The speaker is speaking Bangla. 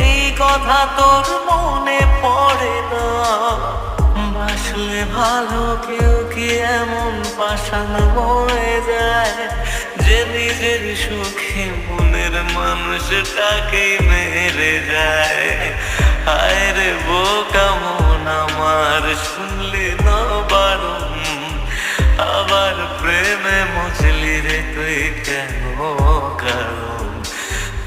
এই কথা তোর মনে পড়ে না? বাসলে ভালো কেউ কি এমন পাশান মরে যায়? যে নিজের সুখে মনের মানুষটাকে মেরে যায়। আয় রে বোকা মন আমার, শুনলে না বারণ? আবার প্রেমে মজলি রে তুই কেন?